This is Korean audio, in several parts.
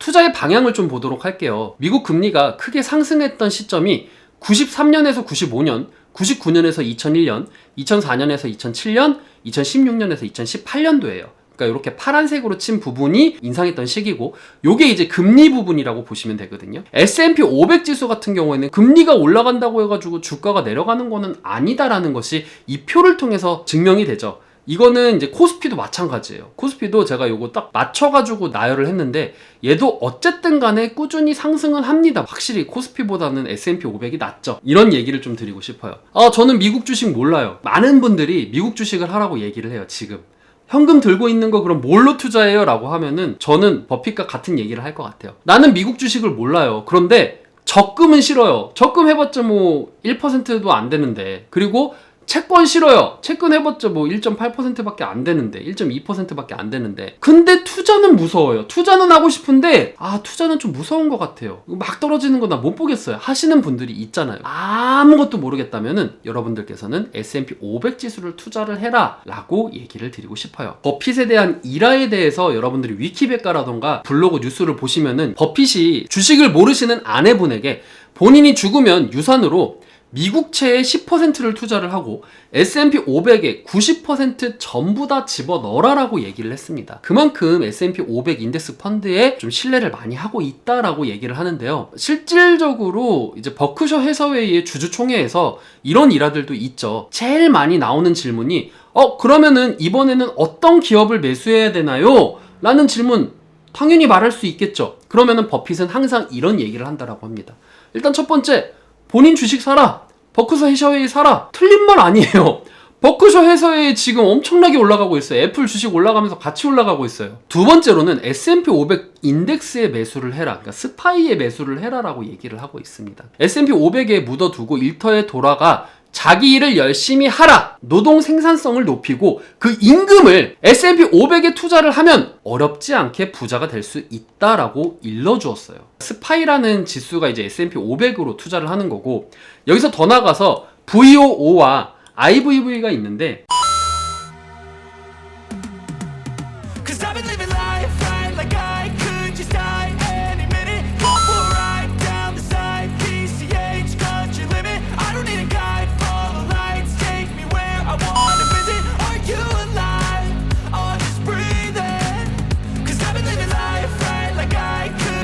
투자의 방향을 좀 보도록 할게요. 미국 금리가 크게 상승했던 시점이 93년에서 95년, 99년에서 2001년, 2004년에서 2007년, 2016년에서 2018년도예요. 그러니까 이렇게 파란색으로 친 부분이 인상했던 시기고 요게 이제 금리 부분이라고 보시면 되거든요. S&P 500 지수 같은 경우에는 금리가 올라간다고 해가지고 주가가 내려가는 거는 아니다라는 것이 이 표를 통해서 증명이 되죠. 이거는 이제 코스피도 마찬가지예요. 코스피도 제가 요거 딱 맞춰가지고 나열을 했는데 얘도 어쨌든 간에 꾸준히 상승은 합니다. 확실히 코스피보다는 S&P 500이 낫죠. 이런 얘기를 좀 드리고 싶어요. 아, 저는 미국 주식 몰라요. 많은 분들이 미국 주식을 하라고 얘기를 해요, 지금. 현금 들고 있는 거 그럼 뭘로 투자해요? 라고 하면은 저는 버핏과 같은 얘기를 할 것 같아요. 나는 미국 주식을 몰라요. 그런데 적금은 싫어요. 적금 해봤자 뭐 1%도 안 되는데. 그리고 채권 싫어요. 채권 해봤자 뭐 1.8%밖에 안 되는데, 1.2%밖에 안 되는데. 근데 투자는 무서워요. 투자는 하고 싶은데, 아, 투자는 좀 무서운 것 같아요. 막 떨어지는 거 나 못 보겠어요. 하시는 분들이 있잖아요. 아무것도 모르겠다면은 여러분들께서는 S&P 500 지수를 투자를 해라 라고 얘기를 드리고 싶어요. 버핏에 대한 일화에 대해서 여러분들이 위키백과라던가 블로그 뉴스를 보시면은 버핏이 주식을 모르시는 아내분에게 본인이 죽으면 유산으로 미국채에 10%를 투자를 하고 S&P 500에 90% 전부 다 집어넣어라라고 얘기를 했습니다. 그만큼 S&P 500 인덱스 펀드에 좀 신뢰를 많이 하고 있다라고 얘기를 하는데요. 실질적으로 이제 버크셔 해서웨이의 주주총회에서 이런 일화들도 있죠. 제일 많이 나오는 질문이 어 그러면은 이번에는 어떤 기업을 매수해야 되나요? 라는 질문 당연히 말할 수 있겠죠. 그러면은 버핏은 항상 이런 얘기를 한다라고 합니다. 일단 첫 번째 본인 주식 사라. 버크셔 해서웨이 사라. 틀린 말 아니에요. 버크셔 해서웨이 지금 엄청나게 올라가고 있어요. 애플 주식 올라가면서 같이 올라가고 있어요. 두 번째로는 S&P 500 인덱스에 매수를 해라. 그러니까 스파이에 매수를 해라라고 얘기를 하고 있습니다. S&P 500에 묻어두고 일터에 돌아가 자기 일을 열심히 하라. 노동 생산성을 높이고 그 임금을 S&P 500에 투자를 하면 어렵지 않게 부자가 될 수 있다라고 일러주었어요. 스파이라는 지수가 이제 S&P 500으로 투자를 하는 거고 여기서 더 나가서 VOO와 IVV가 있는데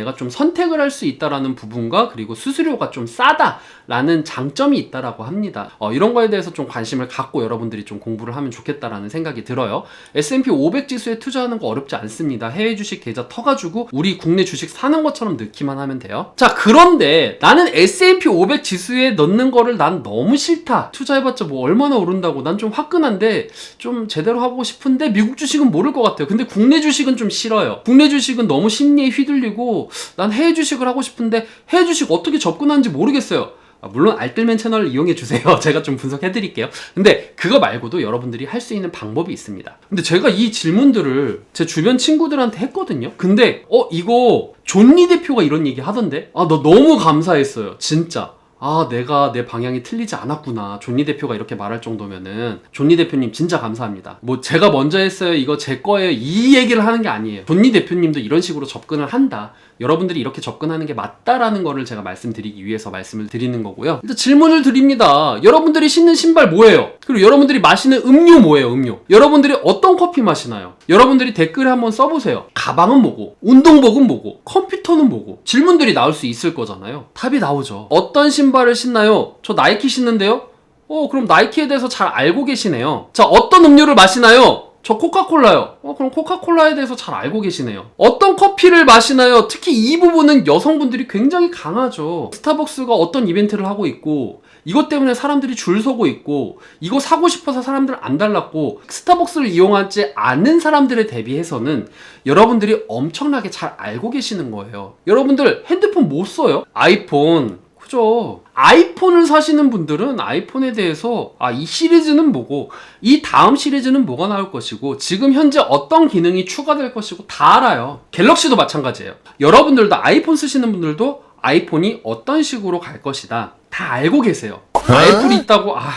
내가 좀 선택을 할 수 있다라는 부분과 그리고 수수료가 좀 싸다라는 장점이 있다라고 합니다. 어, 이런 거에 대해서 좀 관심을 갖고 여러분들이 좀 공부를 하면 좋겠다라는 생각이 들어요. S&P 500 지수에 투자하는 거 어렵지 않습니다. 해외 주식 계좌 터가지고 우리 국내 주식 사는 것처럼 넣기만 하면 돼요. 자 그런데 나는 S&P 500 지수에 넣는 거를 난 너무 싫다. 투자해봤자 뭐 얼마나 오른다고 난 좀 화끈한데 좀 제대로 하고 싶은데 미국 주식은 모를 것 같아요. 근데 국내 주식은 좀 싫어요. 국내 주식은 너무 심리에 휘둘리고 난 해외 주식을 하고 싶은데 해외 주식 어떻게 접근하는지 모르겠어요. 아, 물론 알뜰맨 채널을 이용해 주세요. 제가 좀 분석해 드릴게요. 근데 그거 말고도 여러분들이 할 수 있는 방법이 있습니다. 근데 제가 이 질문들을 제 주변 친구들한테 했거든요. 근데 어 이거 존리 대표가 이런 얘기 하던데 아 너 너무 감사했어요. 진짜. 아, 내가 내 방향이 틀리지 않았구나. 존니 대표가 이렇게 말할 정도면은 존니 대표님 진짜 감사합니다. 뭐 제가 먼저 했어요. 이거 제 거예요. 이 얘기를 하는 게 아니에요. 존니 대표님도 이런 식으로 접근을 한다. 여러분들이 이렇게 접근하는 게 맞다라는 거를 제가 말씀드리기 위해서 말씀을 드리는 거고요. 일단 질문을 드립니다. 여러분들이 신는 신발 뭐예요? 그리고 여러분들이 마시는 음료 뭐예요? 음료. 여러분들이 어떤 커피 마시나요? 여러분들이 댓글에 한번 써보세요. 가방은 뭐고, 운동복은 뭐고, 컴퓨터는 뭐고, 질문들이 나올 수 있을 거잖아요. 답이 나오죠. 어떤 신발 을 신나요? 저 나이키 신는데요? 어, 그럼 나이키에 대해서 잘 알고 계시네요. 자, 어떤 음료를 마시나요? 저 코카콜라요. 어, 그럼 코카콜라에 대해서 잘 알고 계시네요. 어떤 커피를 마시나요? 특히 이 부분은 여성분들이 굉장히 강하죠. 스타벅스가 어떤 이벤트를 하고 있고, 이것 때문에 사람들이 줄 서고 있고, 이거 사고 싶어서 사람들 안 달랐고, 스타벅스를 이용하지 않는 사람들에 대비해서는 여러분들이 엄청나게 잘 알고 계시는 거예요. 여러분들 핸드폰 못 써요? 아이폰, 그죠. 아이폰을 사시는 분들은 아이폰에 대해서 아, 이 시리즈는 뭐고 이 다음 시리즈는 뭐가 나올 것이고 지금 현재 어떤 기능이 추가될 것이고 다 알아요. 갤럭시도 마찬가지예요. 여러분들도 아이폰 쓰시는 분들도 아이폰이 어떤 식으로 갈 것이다. 다 알고 계세요. 애플이 있다고 아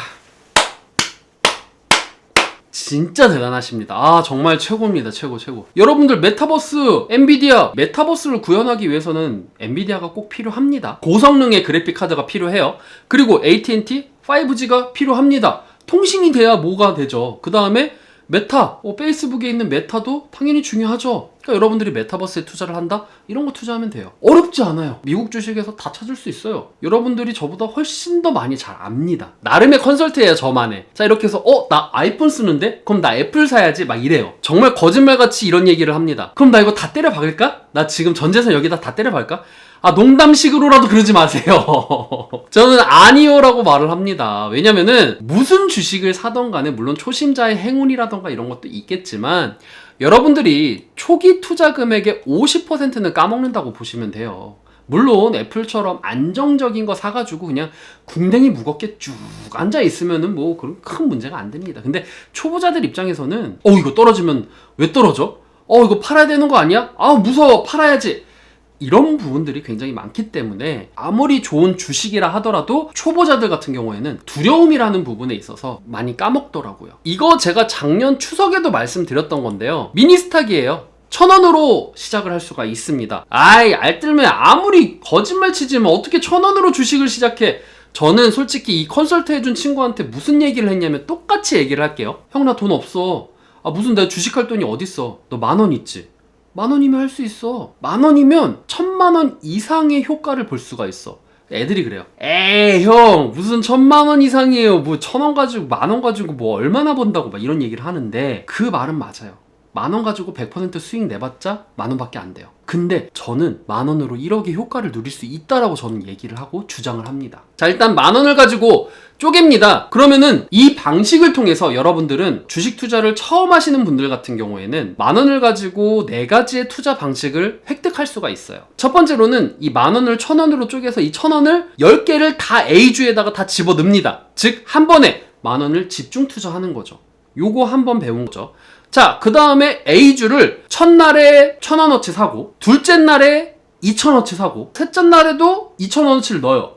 진짜 대단하십니다. 아, 정말 최고입니다. 최고, 최고. 여러분들 메타버스, 엔비디아, 메타버스를 구현하기 위해서는 엔비디아가 꼭 필요합니다. 고성능의 그래픽 카드가 필요해요. 그리고 AT&T 5G가 필요합니다. 통신이 돼야 뭐가 되죠. 그 다음에 메타, 어, 페이스북에 있는 메타도 당연히 중요하죠. 그러니까 여러분들이 메타버스에 투자를 한다? 이런 거 투자하면 돼요. 어렵지 않아요. 미국 주식에서 다 찾을 수 있어요. 여러분들이 저보다 훨씬 더 많이 잘 압니다. 나름의 컨설트예요, 저만의. 자, 이렇게 해서, 어, 나 아이폰 쓰는데? 그럼 나 애플 사야지? 막 이래요. 정말 거짓말같이 이런 얘기를 합니다. 그럼 나 이거 다 때려 박을까? 나 지금 전 재산 여기다 다 때려 박을까? 아, 농담식으로라도 그러지 마세요. 저는 아니요라고 말을 합니다. 왜냐면은 무슨 주식을 사던 간에 물론 초심자의 행운이라던가 이런 것도 있겠지만 여러분들이 초기 투자 금액의 50%는 까먹는다고 보시면 돼요. 물론 애플처럼 안정적인 거 사가지고 그냥 궁뎅이 무겁게 쭉 앉아 있으면은 뭐 그런 큰 문제가 안 됩니다. 근데 초보자들 입장에서는 어 이거 떨어지면 왜 떨어져? 어 이거 팔아야 되는 거 아니야? 아 무서워 팔아야지. 이런 부분들이 굉장히 많기 때문에 아무리 좋은 주식이라 하더라도 초보자들 같은 경우에는 두려움이라는 부분에 있어서 많이 까먹더라고요. 이거 제가 작년 추석에도 말씀드렸던 건데요. 미니스탁이에요. 천 원으로 시작을 할 수가 있습니다. 아이, 알뜰매 아무리 거짓말 치지만 어떻게 천 원으로 주식을 시작해? 저는 솔직히 이 컨설트 해준 친구한테 무슨 얘기를 했냐면 똑같이 얘기를 할게요. 형, 나 돈 없어. 아, 무슨 내가 주식할 돈이 어딨어? 너 만 원 있지? 만 원이면 할 수 있어. 만 원이면 천만 원 이상의 효과를 볼 수가 있어. 애들이 그래요. 에이, 형, 무슨 천만 원 이상이에요. 뭐 천 원 가지고 만 원 가지고 뭐 얼마나 번다고 막 이런 얘기를 하는데 그 말은 맞아요. 만 원 가지고 100% 수익 내봤자 만 원밖에 안 돼요. 근데 저는 만 원으로 1억의 효과를 누릴 수 있다라고 저는 얘기를 하고 주장을 합니다. 자, 일단 만 원을 가지고 쪼갭니다. 그러면은 이 방식을 통해서 여러분들은 주식 투자를 처음 하시는 분들 같은 경우에는 만 원을 가지고 네 가지의 투자 방식을 획득할 수가 있어요. 첫 번째로는 이 만 원을 천 원으로 쪼개서 이 천 원을 10개를 다 A주에다가 다 집어 넣습니다. 즉, 한 번에 만 원을 집중 투자하는 거죠. 요거 한번 배운 거죠. 자, 그 다음에 A주를 첫날에 천 원어치 사고, 둘째 날에 2천원어치 사고, 셋째 날에도 2천원어치를 넣어요.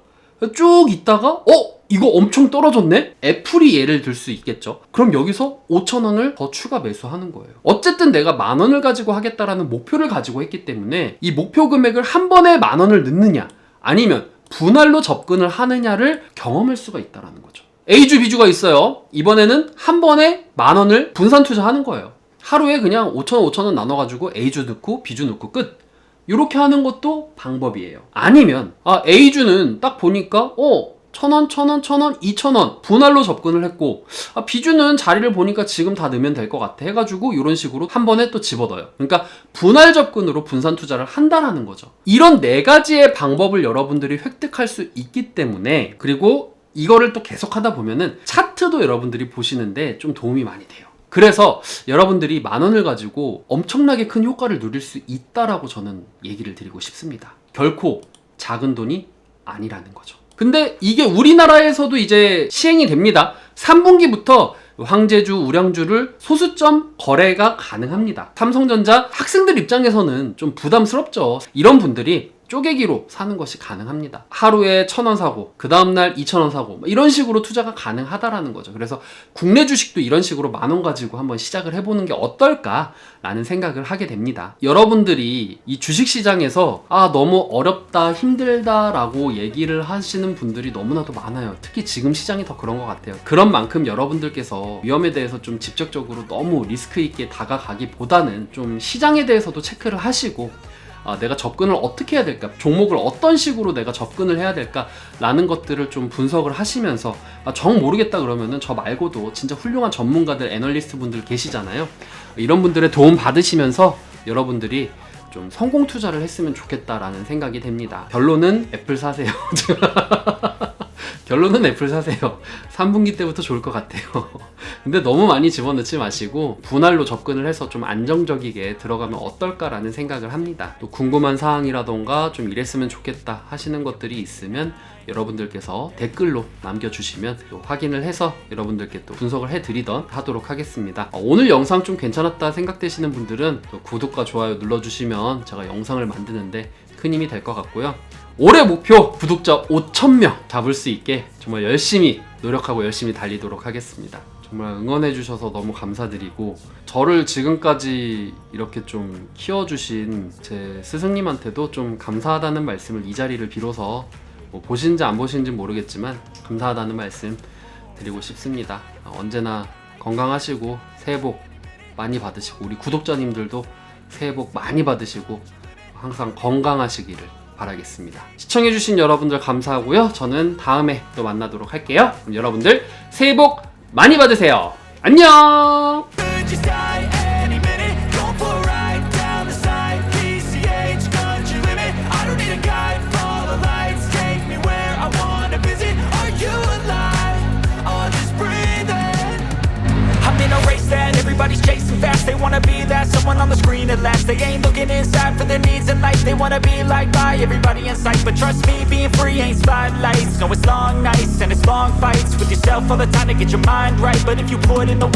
쭉 있다가, 어? 이거 엄청 떨어졌네? 애플이 예를 들 수 있겠죠. 그럼 여기서 5천원을 더 추가 매수하는 거예요. 어쨌든 내가 만 원을 가지고 하겠다라는 목표를 가지고 했기 때문에 이 목표 금액을 한 번에 만 원을 넣느냐, 아니면 분할로 접근을 하느냐를 경험할 수가 있다라는 거죠. A주, B주가 있어요. 이번에는 한 번에 만 원을 분산 투자하는 거예요. 하루에 그냥 5천, 5천 원 나눠가지고 A주 넣고 B주 넣고 끝. 이렇게 하는 것도 방법이에요. 아니면, 아, A주는 딱 보니까, 어, 천 원, 천 원, 천 원, 이천 원 분할로 접근을 했고 아, B주는 자리를 보니까 지금 다 넣으면 될 것 같아 해가지고 이런 식으로 한 번에 또 집어넣어요. 그러니까 분할 접근으로 분산 투자를 한다라는 거죠. 이런 네 가지의 방법을 여러분들이 획득할 수 있기 때문에 그리고 이거를 또 계속하다 보면은 차트도 여러분들이 보시는데 좀 도움이 많이 돼요. 그래서 여러분들이 만 원을 가지고 엄청나게 큰 효과를 누릴 수 있다라고 저는 얘기를 드리고 싶습니다. 결코 작은 돈이 아니라는 거죠. 근데 이게 우리나라에서도 이제 시행이 됩니다. 3분기부터 황제주, 우량주를 소수점 거래가 가능합니다. 삼성전자 학생들 입장에서는 좀 부담스럽죠. 이런 분들이 쪼개기로 사는 것이 가능합니다. 하루에 천 원 사고, 그 다음날 이천 원 사고, 뭐 이런 식으로 투자가 가능하다라는 거죠. 그래서 국내 주식도 이런 식으로 만 원 가지고 한번 시작을 해보는 게 어떨까라는 생각을 하게 됩니다. 여러분들이 이 주식 시장에서 아, 너무 어렵다, 힘들다라고 얘기를 하시는 분들이 너무나도 많아요. 특히 지금 시장이 더 그런 것 같아요. 그런 만큼 여러분들께서 위험에 대해서 좀 직접적으로 너무 리스크 있게 다가가기보다는 좀 시장에 대해서도 체크를 하시고 아, 내가 접근을 어떻게 해야 될까? 종목을 어떤 식으로 내가 접근을 해야 될까? 라는 것들을 좀 분석을 하시면서 아, 정 모르겠다 그러면은 저 말고도 진짜 훌륭한 전문가들, 애널리스트 분들 계시잖아요. 이런 분들의 도움 받으시면서 여러분들이 좀 성공 투자를 했으면 좋겠다라는 생각이 됩니다. 결론은 애플 사세요. 결론은 애플 사세요. 3분기 때부터 좋을 것 같아요. 근데 너무 많이 집어넣지 마시고 분할로 접근을 해서 좀 안정적이게 들어가면 어떨까라는 생각을 합니다. 또 궁금한 사항이라던가 좀 이랬으면 좋겠다 하시는 것들이 있으면 여러분들께서 댓글로 남겨주시면 또 확인을 해서 여러분들께 또 분석을 해드리던 하도록 하겠습니다. 어, 오늘 영상 좀 괜찮았다 생각되시는 분들은 또 구독과 좋아요 눌러주시면 제가 영상을 만드는데 큰 힘이 될 것 같고요. 올해 목표 구독자 5,000명 잡을 수 있게 정말 열심히 노력하고 열심히 달리도록 하겠습니다. 정말 응원해주셔서 너무 감사드리고 저를 지금까지 이렇게 좀 키워주신 제 스승님한테도 좀 감사하다는 말씀을 이 자리를 빌어서 뭐 보신지 안 보신지 모르겠지만 감사하다는 말씀 드리고 싶습니다. 어, 언제나 건강하시고 새해 복 많이 받으시고 우리 구독자님들도 새해 복 많이 받으시고 항상 건강하시기를 바라겠습니다. 시청해주신 여러분들 감사하고요. 저는 다음에 또 만나도록 할게요. 그럼 여러분들 새해 복 많이 받으세요. 안녕! On the last. They ain't looking inside for their needs in life. They wanna be liked by everybody in sight. But trust me, being free ain't spotlights. No, it's long nights and it's long fights with yourself all the time to get your mind right. But if you put in the